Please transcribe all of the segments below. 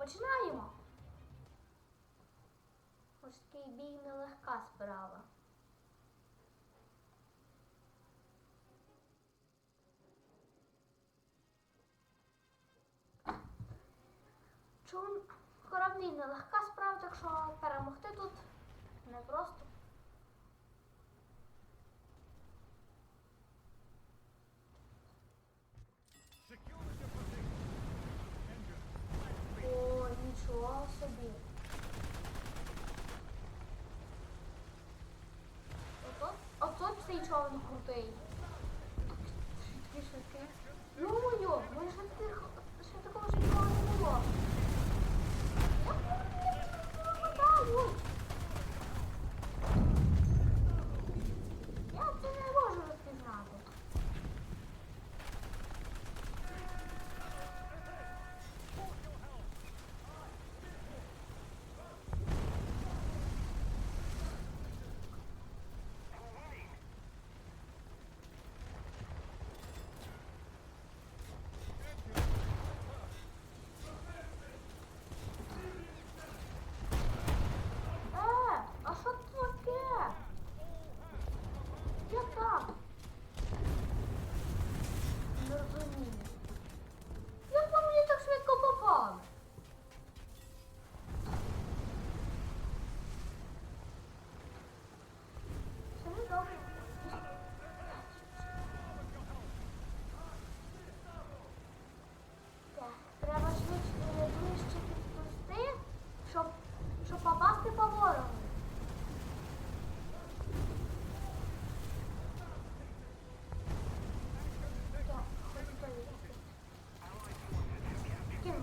Починаємо. Морський бій нелегка справа. Чун кораблі нелегка справа, так що перемогти тут непросто. Ото цей човен крутий. Швидкий, швидкий. Ну моє, може ще, таких, ще такого ж ніколи не було. Я пам'ятаю. Я це не можу розпізнати. Е, а що це таке? Як так? Не розумію. Як ви мені так швидко попали? Все не добре. Так, треба швидше ближче підпусти, щоб, щоб попасти по ворогу. Так, хоч поїхати. Ким?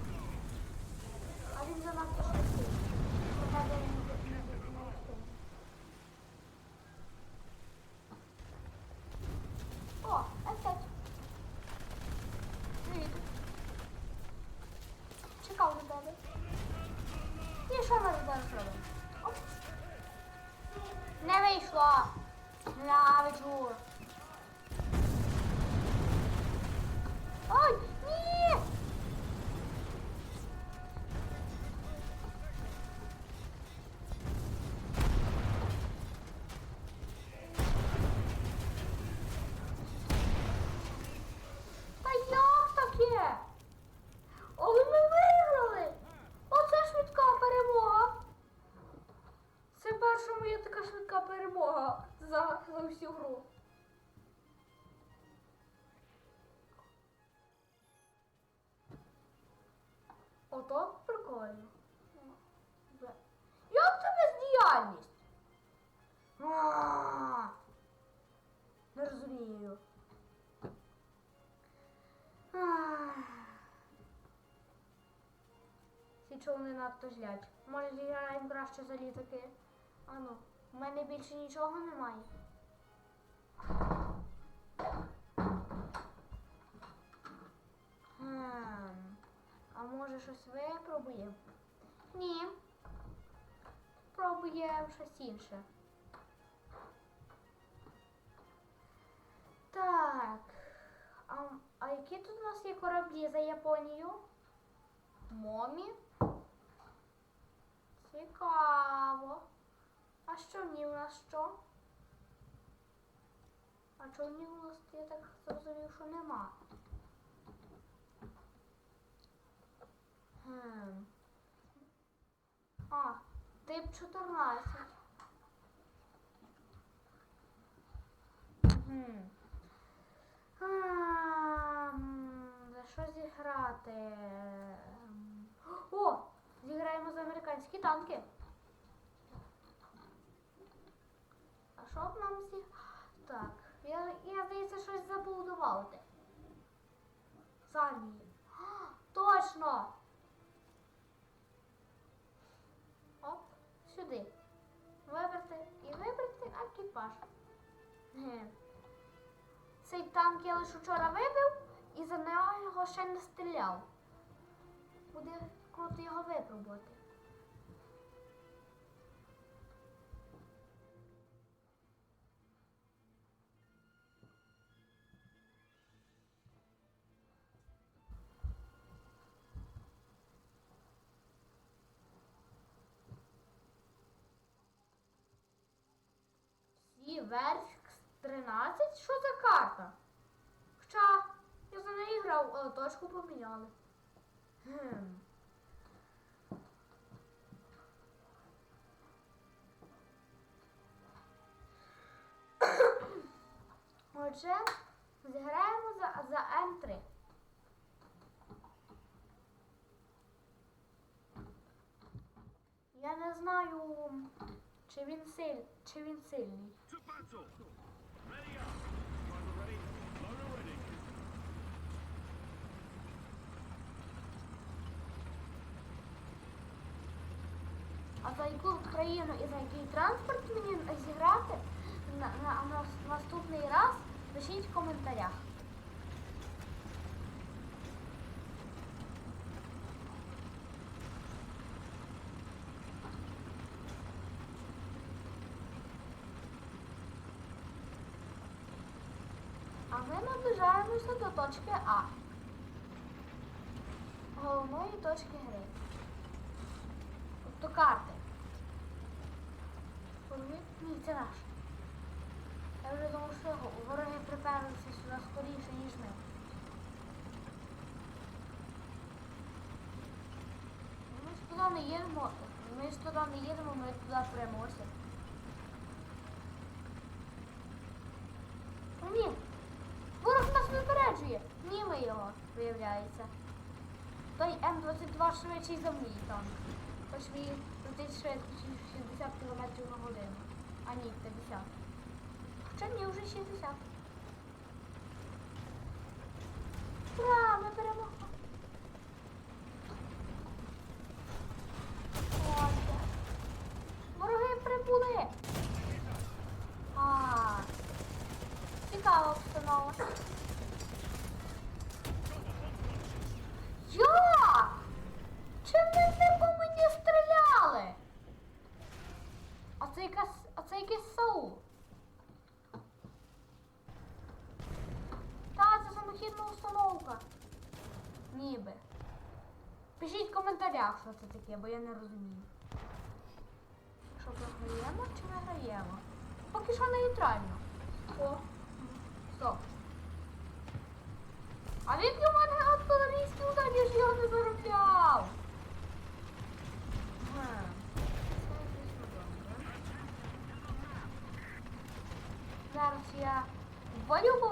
А він занадто швидкий. Хоча б він не не- не встиг. О, опять. Привіт. Чекав на тебе. Ми зараз робимо? Оп. Не вийшло. Ненавиджу. Ой, ні! За, за всю гру. Ото прикольно. Як це бездіяльність? Не розумію. Ці човни надто злять. Може зіграємо краще за літаки. Ану, в мене більше нічого немає. Хм. А може щось випробуємо? Ні. Пробуємо щось інше. Так. А, а які тут у нас є кораблі за Японію? Момі? Цікаво. А що ні у нас що? А човнів у нас я так зрозумів, що нема. Хм. А, тип 14. Хм. За що зіграти? Ем, О! Зіграємо за американські танки. А що б нам зі... Так, я, я здається, щось забув додати. Самі. Точно! Оп, сюди. Вибрати і вибрати екіпаж. Цей танк я лише вчора вибив і за нього його ще не стріляв. Буде круто його випробувати. І верх 13? Що за карта? Хоча я за неї грав, але точку поміняли. Хм. Отже, зіграємо за, за М3. Я не знаю, чи він силь, чи він сильний. А за яку країну і за який транспорт мені зіграти на, на, на наступний раз, пишіть в коментарях. А ми наближаємося до точки А. Головної точки гри. Тобто карти. Ні, це наш. Я вже думав, що вороги приперлися сюди скоріше, ніж ми. Ми ж туди не їдемо, ми ж туди не їдемо, ми туди прямося. Ну ні, ворог нас випереджує. Ні, ми його, виявляється. Той М22 швидший за мій танк. Хоч мій летить швидше 60 км на годину. А ні, 50. Хоча ні, вже 60. Ура, ми перемогли. Ось. Вороги прибули. А, цікава обстановка. Як? Чим ви не по мені стріляли? А це якась, а це якийсь Саул. Та, це самохідна установка. Ніби. Пишіть в коментарях, що це таке, бо я не розумію. Що програємо чи не граємо? Поки що нейтрально. О, стоп. А він у мене артилерійський удар, я ж його не заробляв. Зараз я валю по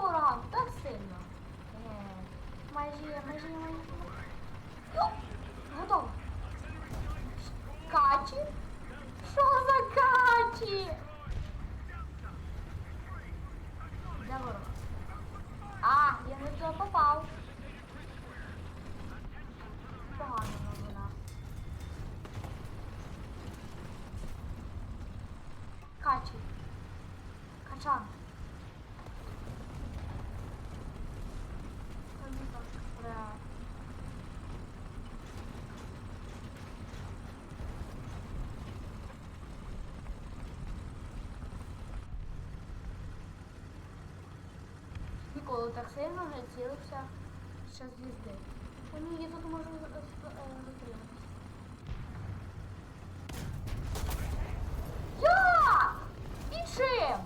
Ніколи так сильно не цілився час їзди. Ні, я тут можу е, е, затриматися. Як? І чим?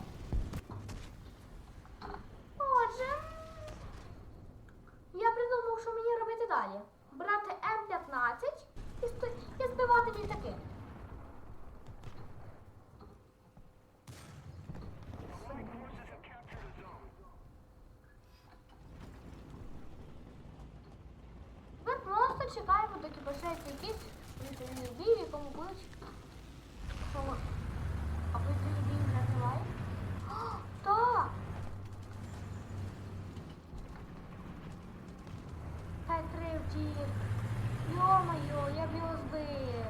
Отже, я придумав, що мені робити далі. Брати М15 і, сто- і збивати літаки. Ми просто чекаємо, доки почнеться якийсь повітряний бій, в якому будуть. Що? А повітряний бій вже триває? А, Так! П3 втік. Йо-моє, я б його збив.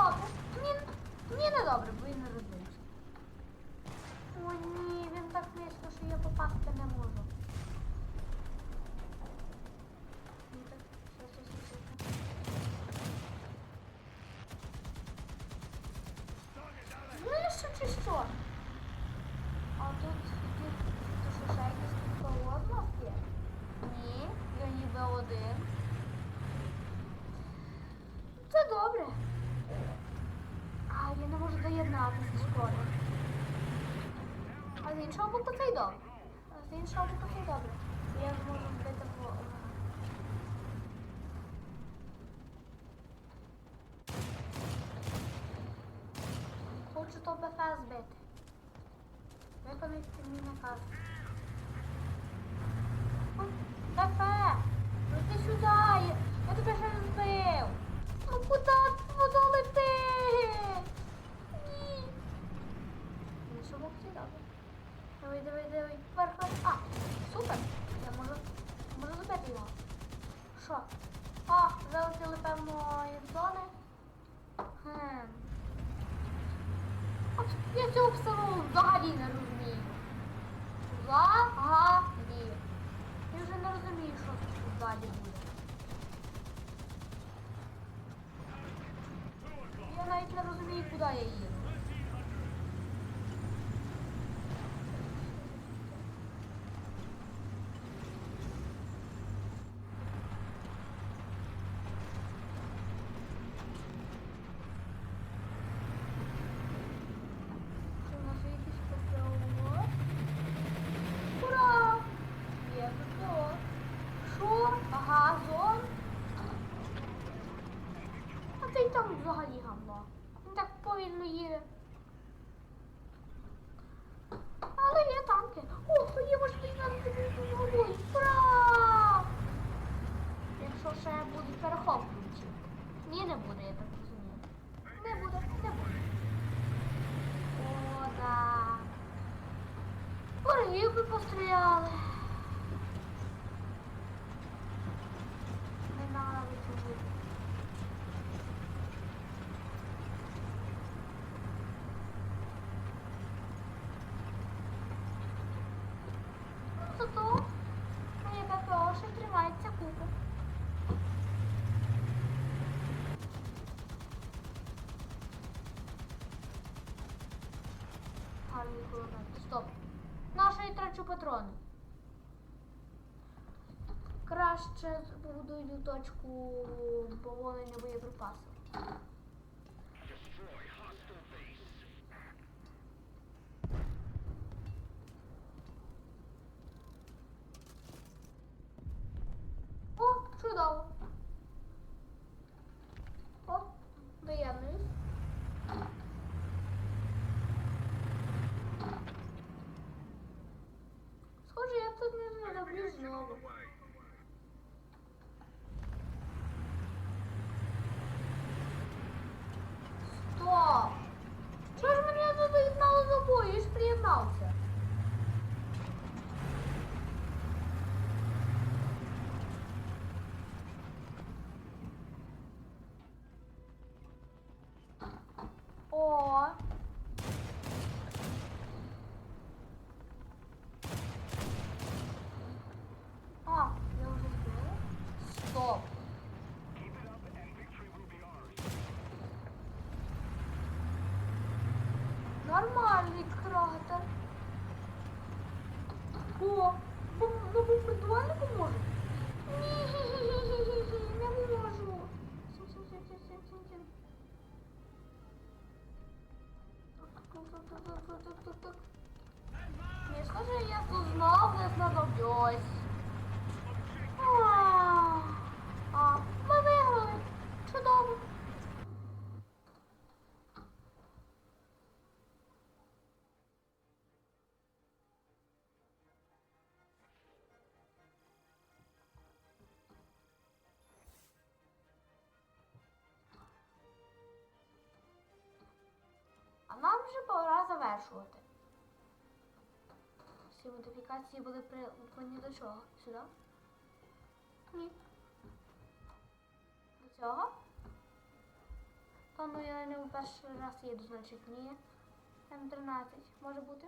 добре. Ні, ні, не добре, бо він не розбився. О, ні, він так близько, що я попасти не можу. Знаєш що чи що? А тут тут є? Ні, я ніби один. Це добре. pratos de escola. A gente albo po tej dobry. A gente albo po tej dobry. Ja może będę fazer o to BFS bet. Jak on jest na casa. bu da iyi. їх би постріляли. Зато моє ППО ще тримається купу. Гарний кулемет. Стоп що я трачу патрони. Краще збудую точку поволення боєприпасів. 我。нам вже пора завершувати. Всі модифікації були прилуплені до чого? Сюди? Ні. До цього? Та ну я не в перший раз їду, значить, ні. М13 може бути.